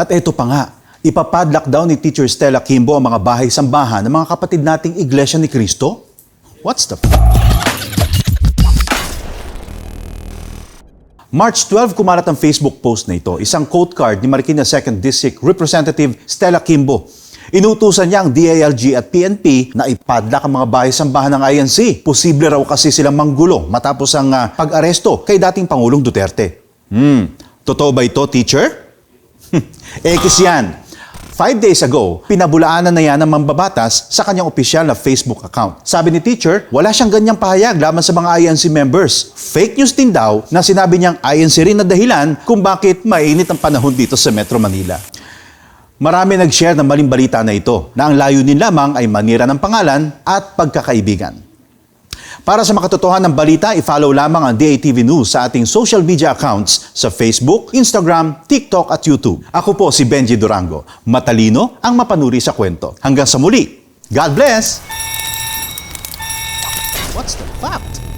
At eto pa nga, ipapadlock daw ni Teacher Stella Kimbo ang mga bahay-sambahan ng mga kapatid nating Iglesia ni Cristo? What's the f- March 12, kumalat ang Facebook post na ito. Isang quote card ni Marikina 2nd District Representative Stella Kimbo. Inutusan niya ang DILG at PNP na ipadlak ang mga bahay-sambahan ng INC. Posible raw kasi silang manggulo matapos ang ah, pag-aresto kay dating Pangulong Duterte. Hmm, totoo ba ito, teacher? Ekis yan. Five days ago, pinabulaanan na yan ng mambabatas sa kanyang opisyal na Facebook account. Sabi ni teacher, wala siyang ganyang pahayag laban sa mga INC members. Fake news din daw na sinabi niyang INC rin na dahilan kung bakit mainit ang panahon dito sa Metro Manila. Marami nag-share ng maling balita na ito na ang layunin lamang ay manira ng pangalan at pagkakaibigan. Para sa makatotohan ng balita, i-follow lamang ang DATV News sa ating social media accounts sa Facebook, Instagram, TikTok at YouTube. Ako po si Benji Durango. Matalino ang mapanuri sa kwento. Hanggang sa muli. God bless! What's the fact?